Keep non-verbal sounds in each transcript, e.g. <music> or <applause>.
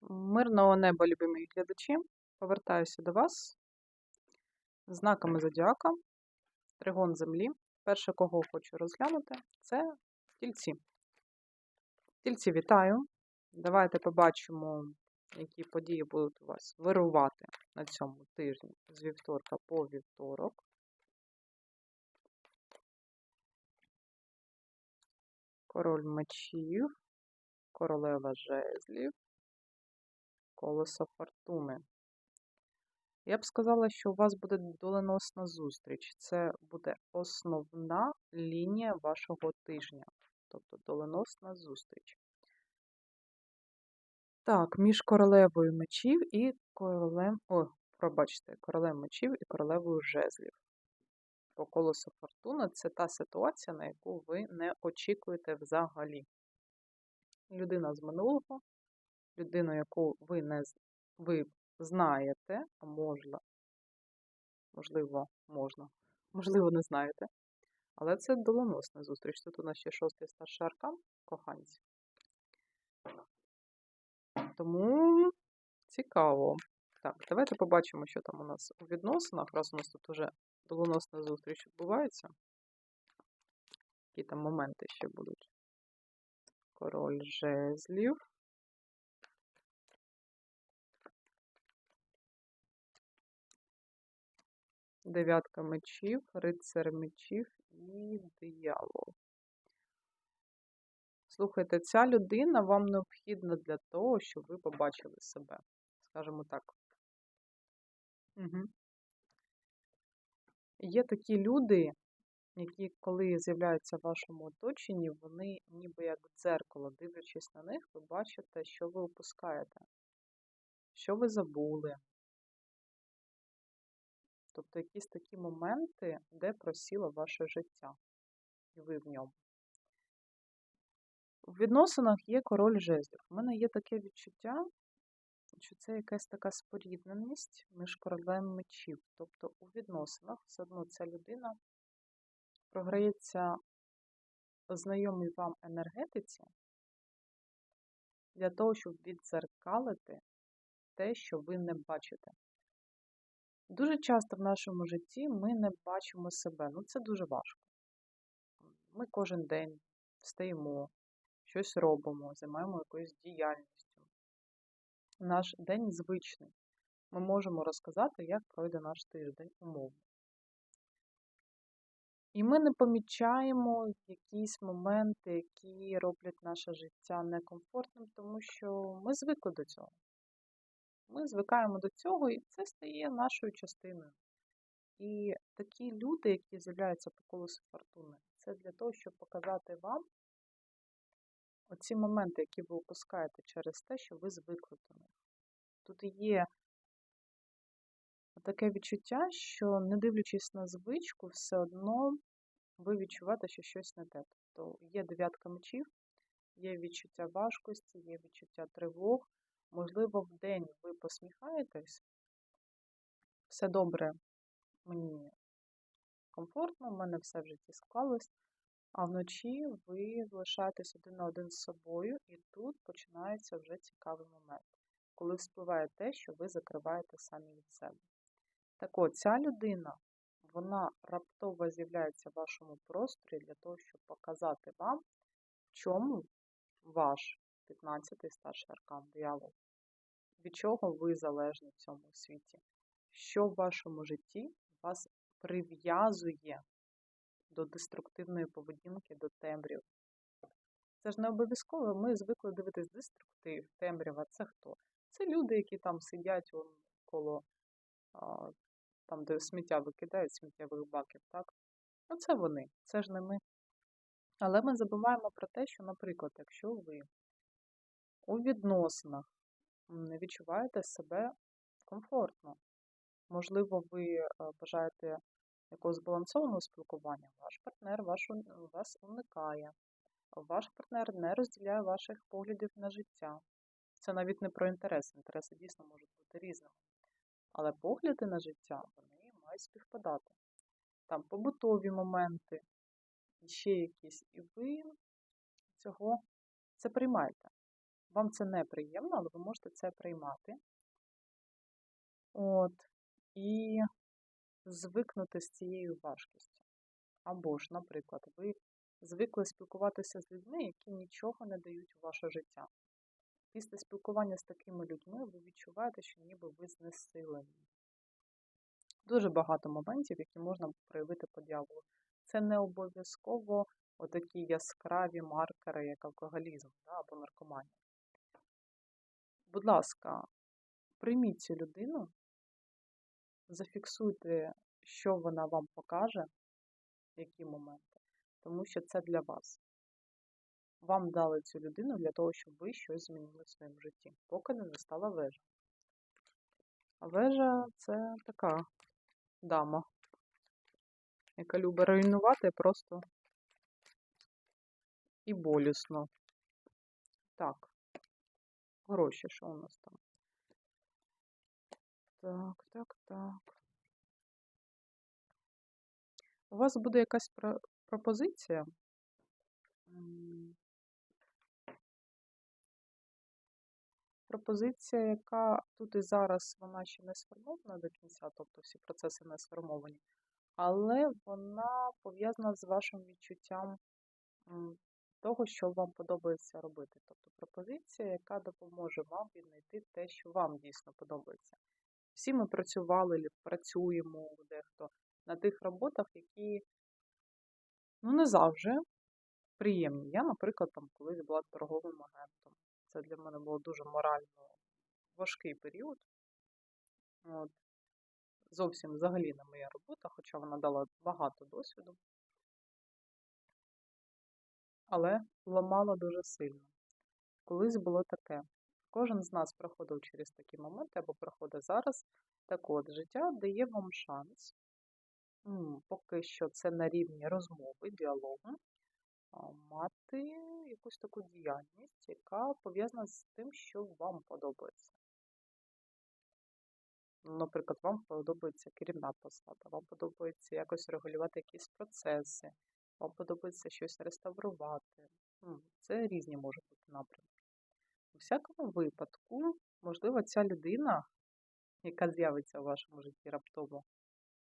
Мирного неба, любимі глядачі. Повертаюся до вас. Знаками зодіака, тригон землі. Перше, кого хочу розглянути, це тільці. Тільці вітаю. Давайте побачимо, які події будуть у вас вирувати на цьому тижні з вівторка по вівторок. Король мечів, королева жезлів, колесо фортуни. Я б сказала, що у вас буде доленосна зустріч. Це буде основна лінія вашого тижня. Тобто доленосна зустріч. Так, між королевою мечів і королем. О, пробачте, королем мечів і королевою жезлів. По колесу фортуни це та ситуація, на яку ви не очікуєте взагалі. Людина з минулого, людину, яку ви не ви знаєте, а можна, можливо, можна, можливо, не знаєте. Але це доленосна зустріч. Тут у нас ще шостий старший аркан коханці. Тому цікаво. Так, давайте побачимо, що там у нас у відносинах. Раз у нас тут вже доленосна зустріч відбувається. Які там моменти ще будуть? Король жезлів. Дев'ятка мечів, рицар мечів і диявол. Слухайте, ця людина вам необхідна для того, щоб ви побачили себе. Скажімо так. Угу. Є такі люди, які, коли з'являються в вашому оточенні, вони ніби як дзеркало, дивлячись на них, ви бачите, що ви опускаєте, що ви забули. Тобто якісь такі моменти, де просіло ваше життя, і ви в ньому. В відносинах є король жезлів. У мене є таке відчуття, що це якась така спорідненість між королем мечів. Тобто у відносинах все одно ця людина програється знайомій вам енергетиці для того, щоб відзеркалити те, що ви не бачите. Дуже часто в нашому житті ми не бачимо себе. Ну, це дуже важко. Ми кожен день встаємо, щось робимо, займаємо якоюсь діяльністю. Наш день звичний. Ми можемо розказати, як пройде наш тиждень умовно. І ми не помічаємо якісь моменти, які роблять наше життя некомфортним, тому що ми звикли до цього. Ми звикаємо до цього, і це стає нашою частиною. І такі люди, які з'являються по колесу фортуни, це для того, щоб показати вам оці моменти, які ви опускаєте через те, що ви звикли до них. Тут є таке відчуття, що, не дивлячись на звичку, все одно ви відчуваєте, що щось не те. Тобто є дев'ятка мечів, є відчуття важкості, є відчуття тривог. Можливо, в день ви посміхаєтесь, все добре, мені комфортно, в мене все в житті склалось, а вночі ви залишаєтесь один на один з собою, і тут починається вже цікавий момент, коли вспливає те, що ви закриваєте самі від себе. Так от, ця людина, вона раптово з'являється в вашому просторі для того, щоб показати вам, в чому ваш 15-й старший аркан диявол. Від чого ви залежні в цьому світі? Що в вашому житті вас прив'язує до деструктивної поведінки, до темряв? Це ж не обов'язково, ми звикли дивитись деструктив, темрява. Це хто? Це люди, які там сидять коло там, де сміття викидають, сміттєвих баків, так? Ну, це вони, це ж не ми. Але ми забуваємо про те, що, наприклад, якщо ви у відносинах не відчуваєте себе комфортно. Можливо, ви е, бажаєте якогось збалансованого спілкування, ваш партнер ваш, вас уникає, ваш партнер не розділяє ваших поглядів на життя. Це навіть не про інтереси. Інтереси дійсно можуть бути різними. Але погляди на життя вони мають співпадати. Там побутові моменти, ще якісь, і ви цього це приймаєте. Вам це неприємно, але ви можете це приймати. От. І звикнути з цією важкістю. Або ж, наприклад, ви звикли спілкуватися з людьми, які нічого не дають у ваше життя. Після спілкування з такими людьми ви відчуваєте, що ніби ви знесилені. Дуже багато моментів, які можна проявити по дьяволу. Це не обов'язково отакі яскраві маркери, як алкоголізм да, або наркоманія. Будь ласка, прийміть цю людину, зафіксуйте, що вона вам покаже, які моменти, тому що це для вас. Вам дали цю людину для того, щоб ви щось змінили в своєму житті, поки не настала вежа. А вежа це така дама, яка любить руйнувати просто і болісно. Так, гроші, що у нас там? Так, так, так. У вас буде якась про- пропозиція. Пропозиція, яка тут і зараз вона ще не сформована до кінця, тобто всі процеси не сформовані, але вона пов'язана з вашим відчуттям того, що вам подобається робити. Тобто пропозиція, яка допоможе вам віднайти те, що вам дійсно подобається. Всі ми працювали, працюємо дехто на тих роботах, які ну, не завжди приємні. Я, наприклад, там колись була торговим агентом. Це для мене було дуже морально важкий період. От. Зовсім взагалі не моя робота, хоча вона дала багато досвіду. Але ламала дуже сильно. Колись було таке. Кожен з нас проходив через такі моменти або проходить зараз. Так от, життя дає вам шанс, поки що це на рівні розмови, діалогу, мати якусь таку діяльність, яка пов'язана з тим, що вам подобається. Ну, Наприклад, вам подобається керівна посада, вам подобається якось регулювати якісь процеси, вам подобається щось реставрувати. Це різні можуть бути напрямки. У всякому випадку, можливо, ця людина, яка з'явиться у вашому житті раптово,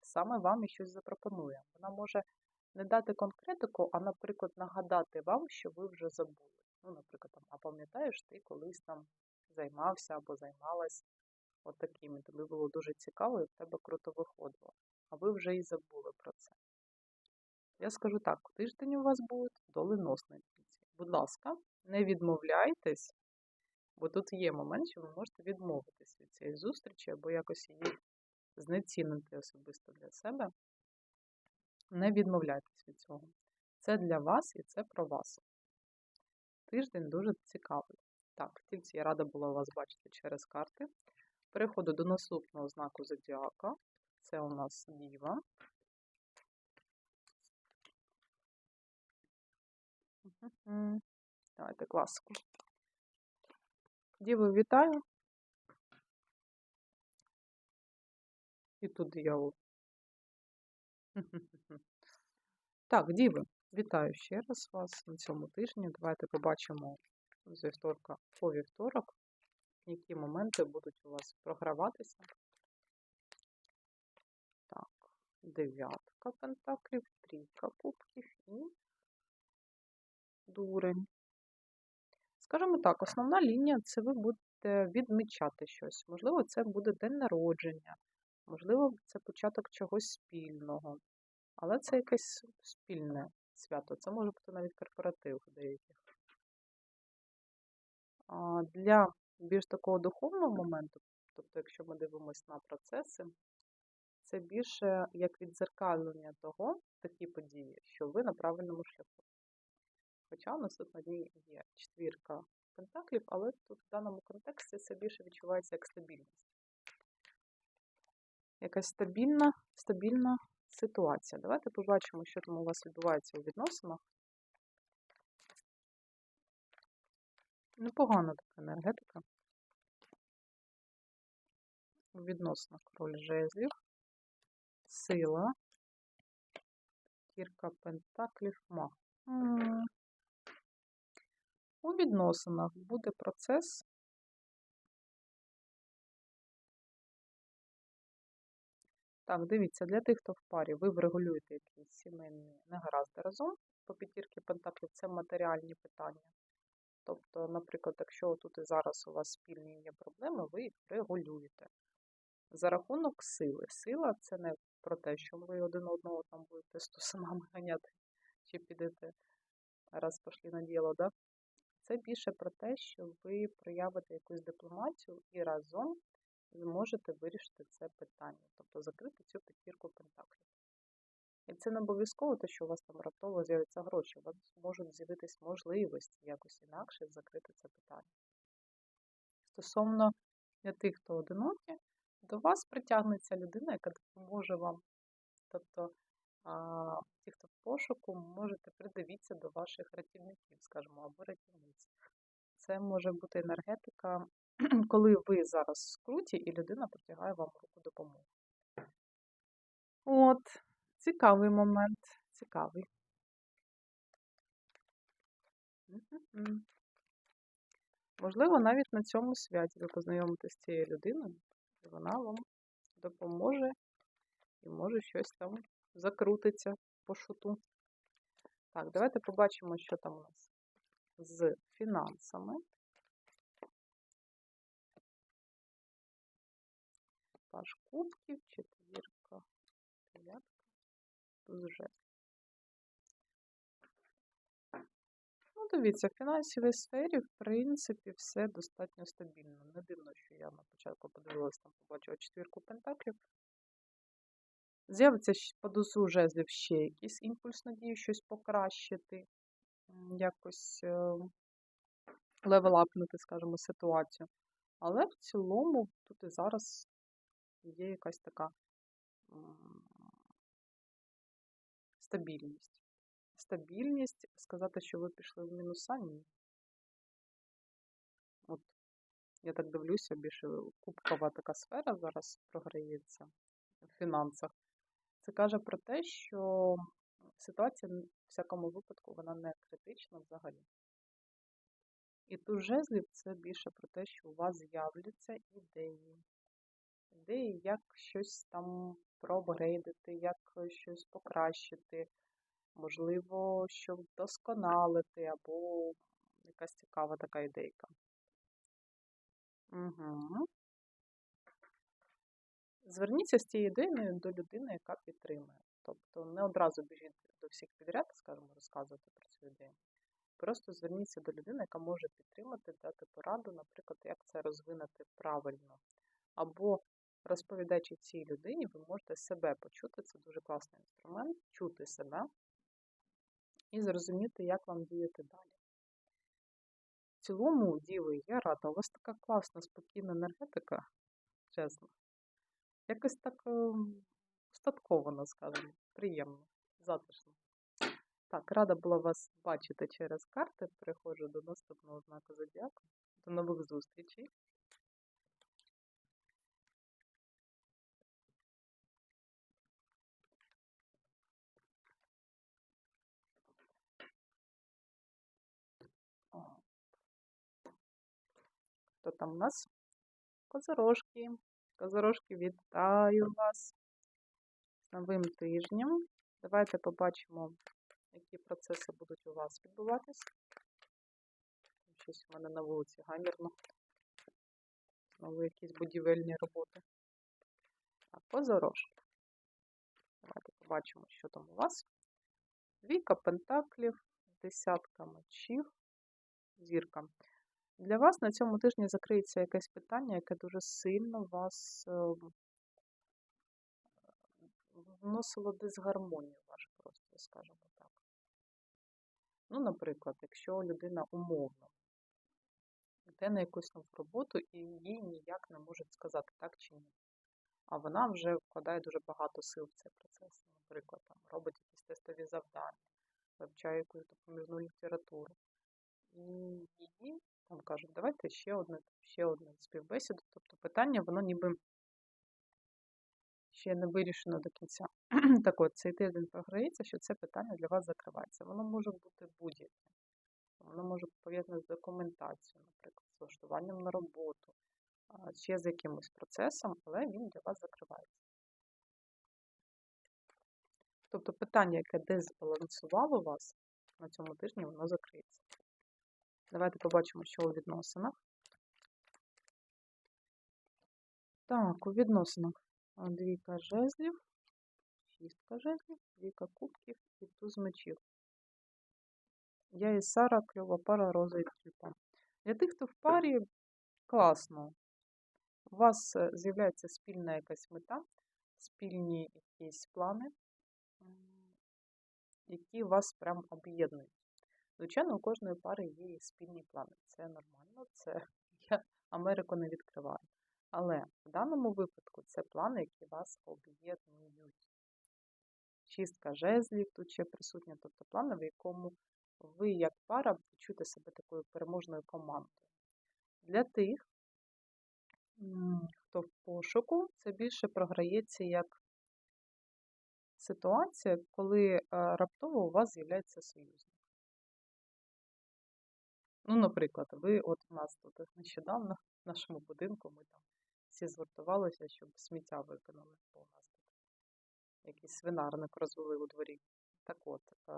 саме вам і щось запропонує. Вона може не дати конкретику, а, наприклад, нагадати вам, що ви вже забули. Ну, наприклад, там, а пам'ятаєш, ти колись там займався або займалась от такими. Тобі було дуже цікаво і в тебе круто виходило. А ви вже і забули про це. Я скажу так, тиждень у вас буде доленосний. Будь ласка, не відмовляйтесь, бо тут є момент, що ви можете відмовитись від цієї зустрічі або якось її знецінити особисто для себе. Не відмовляйтесь від цього. Це для вас і це про вас. Тиждень дуже цікавий. Так, тільці я рада була вас бачити через карти. Переходу до наступного знаку зодіака. Це у нас Діва. Мгм. Давайте класику. Діви, вітаю. І тут диявол. <laughs> Так, Діви, вітаю ще раз вас на цьому тижні. Давайте побачимо з вівторка по вівторок, які моменти будуть у вас програватися. Так, дев'ятка пентаклів, трійка кубків і дурень. Скажімо так, основна лінія це ви будете відмічати щось. Можливо, це буде день народження, можливо, це початок чогось спільного. Але це якесь спільне свято. Це може бути навіть корпоратив деяких. Для більш такого духовного моменту, тобто, якщо ми дивимося на процеси, це більше як відзеркалення того, такі події, що ви на правильному шляху. Хоча у нас тут на дні є четвірка пентаклів, але тут в даному контексті це більше відчувається як стабільність. Якась стабільна, стабільна ситуація. Давайте побачимо, що там у вас відбувається у відносинах. Непогана така енергетика. У відносинах король жезлів, сила, кірка пентаклів, мах. У відносинах буде процес Так, дивіться, для тих, хто в парі, ви врегулюєте якісь сімейні негаразди разом. По п'ятірки пентаклів це матеріальні питання. Тобто, наприклад, якщо тут і зараз у вас спільні є проблеми, ви їх регулюєте. За рахунок сили. Сила це не про те, що ви один одного там будете стосунами <laughs> ганяти чи підете раз пошли на діло, да? Це більше про те, що ви проявите якусь дипломатію і разом зможете вирішити це питання, тобто закрити цю п'ятірку пентаклів. І це не обов'язково те, що у вас там раптово з'являться гроші, у вас можуть з'явитись можливості якось інакше закрити це питання. Стосовно для тих, хто одинокі, до вас притягнеться людина, яка допоможе вам. Тобто, ті, хто в пошуку, можете придивитися до ваших рятівників, скажімо, або рятівниць. Це може бути енергетика, <clears throat> коли ви зараз в скруті, і людина протягає вам руку допомоги. От, цікавий момент, цікавий. Можливо, навіть на цьому святі ви познайомитесь з цією людиною, і вона вам допоможе і може щось там закрутиться по шуту. Так, давайте побачимо, що там у нас з фінансами. Паш кубків, четвірка, дев'ятка, туз жезлів. Ну, дивіться, в фінансовій сфері, в принципі, все достатньо стабільно. Не дивно, що я на початку подивилася, там побачила четвірку пентаклів. З'явиться по дозу жезлів ще якийсь імпульс надію, щось покращити, якось е, левелапнути, скажімо, ситуацію. Але в цілому тут і зараз є якась така стабільність. Стабільність, сказати, що ви пішли в мінуса, ні. От я так дивлюся, більше кубкова така сфера зараз програється в фінансах. Це каже про те, що ситуація в всякому випадку вона не критична взагалі. І тут жезлів це більше про те, що у вас з'являться ідеї. Ідеї, як щось там проапгрейдити, як щось покращити, можливо, щоб вдосконалити, або якась цікава така ідейка. Угу. Зверніться з цією ідеєю до людини, яка підтримує. Тобто не одразу біжіть до всіх підряд, скажімо, розказувати про цю ідею. Просто зверніться до людини, яка може підтримати, дати пораду, наприклад, як це розвинути правильно. Або розповідаючи цій людині, ви можете себе почути, це дуже класний інструмент, чути себе і зрозуміти, як вам діяти далі. В цілому, діви, я рада, у вас така класна, спокійна енергетика, чесно. Якось так ем, устатковано, скажімо, приємно, затишно. Так, рада була вас бачити через карти. Переходжу до наступного знаку зодіаку. До нових зустрічей. Хто там у нас? Козорожки. Козорожки, вітаю вас з новим тижнем. Давайте побачимо, які процеси будуть у вас відбуватись. Щось у мене на вулиці гамірно. Знову якісь будівельні роботи. Так, козорожки. Давайте побачимо, що там у вас. Двійка пентаклів, десятка мечів, зірка. Для вас на цьому тижні закриється якесь питання, яке дуже сильно вас ем, вносило дисгармонію ваш простір, скажімо так. Ну, наприклад, якщо людина умовно йде на якусь нову роботу і їй ніяк не можуть сказати так чи ні. А вона вже вкладає дуже багато сил в цей процес. Наприклад, там, робить якісь тестові завдання, вивчає якусь допоміжну літературу. І її там кажуть, давайте ще одне, ще одне співбесіду. Тобто питання, воно ніби ще не вирішено до кінця. <clears throat> так от, цей тиждень програється, що це питання для вас закривається. Воно може бути будь-яке. воно може бути пов'язане з документацією, наприклад, з влаштуванням на роботу, ще з якимось процесом, але він для вас закривається. Тобто питання, яке дезбалансувало вас на цьому тижні, воно закриється. Давайте побачимо, що у відносинах. Так, у відносинах двійка жезлів, шістка жезлів, двійка кубків і туз мечів. Я і Сара, кльова пара, роза і тюльпан. Для тих, хто в парі, класно. У вас е, з'являється спільна якась мета, спільні якісь плани, які вас прям об'єднують. Звичайно, у кожної пари є і спільні плани. Це нормально, це <laughs> я Америку не відкриваю. Але в даному випадку це плани, які вас об'єднують. Шістка жезлів тут ще присутня, тобто плани, в якому ви як пара відчуєте себе такою переможною командою. Для тих, хто в пошуку, це більше програється як ситуація, коли е, раптово у вас з'являється союзник. Ну, наприклад, ви от у нас тут нещодавно в нашому будинку ми там всі згуртувалися, щоб сміття викинули, бо у нас тут якийсь свинарник розвели у дворі. Так от, е,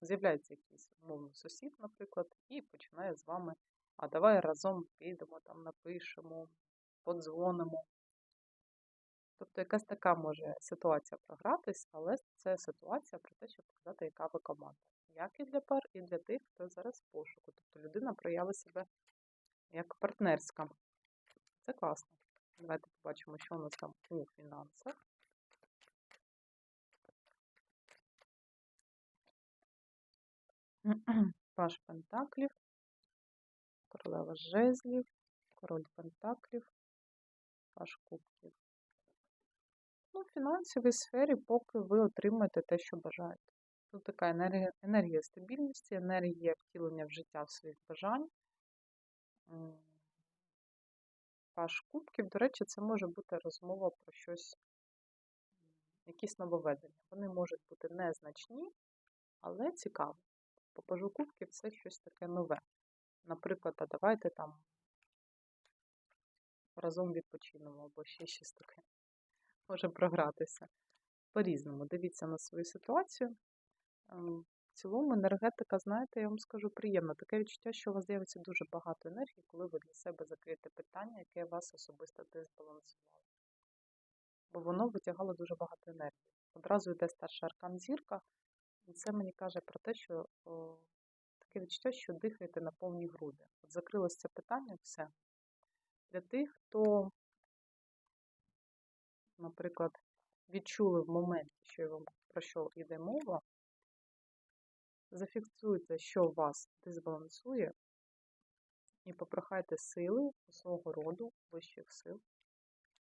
з'являється якийсь умовний сусід, наприклад, і починає з вами, а давай разом підемо, там напишемо, подзвонимо. Тобто якась така може ситуація програтись, але це ситуація про те, щоб показати, яка ви команда. Як і для пар, і для тих, хто зараз в пошуку. Тобто людина проявила себе як партнерська. Це класно. Давайте побачимо, що у нас там у фінансах. <clears throat> Паш Пентаклів, королева жезлів, король Пентаклів, Паш Кубків. Ну, в фінансовій сфері, поки ви отримаєте те, що бажаєте. Тут така енергія, енергія стабільності, енергія втілення в життя в своїх бажань. Паш Кубків, до речі, це може бути розмова про щось, якісь нововведення. Вони можуть бути незначні, але цікаві. По пажу кубків це щось таке нове. Наприклад, а давайте там разом відпочинемо або ще щось таке. Може програтися. По-різному. Дивіться на свою ситуацію. Ем, В цілому енергетика, знаєте, я вам скажу, приємна. Таке відчуття, що у вас з'явиться дуже багато енергії, коли ви для себе закриєте питання, яке вас особисто дезбалансувало. Бо воно витягало дуже багато енергії. Одразу йде старший аркан зірка, і це мені каже про те, що о, таке відчуття, що дихаєте на повні груди. От закрилось це питання, все. Для тих, хто, наприклад, відчули в моменті, що я вам про що йде мова, зафіксуйте, що вас дезбалансує, і попрохайте сили у свого роду, вищих сил,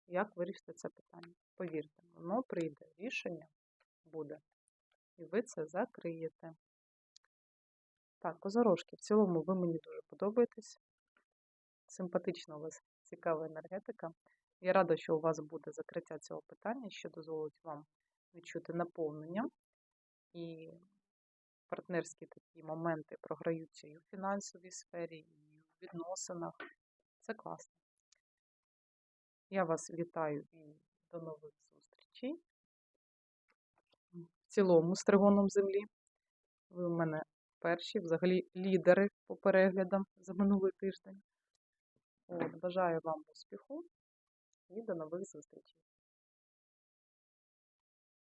як вирішити це питання. Повірте, воно прийде, рішення буде, і ви це закриєте. Так, козорожки, в цілому ви мені дуже подобаєтесь. Симпатична у вас цікава енергетика. Я рада, що у вас буде закриття цього питання, що дозволить вам відчути наповнення. І партнерські такі моменти програються і у фінансовій сфері, і у відносинах. Це класно. Я вас вітаю і до нових зустрічей. В цілому з тригоном землі. Ви у мене перші, взагалі лідери по переглядам за минулий тиждень. От, бажаю вам успіху і до нових зустрічей.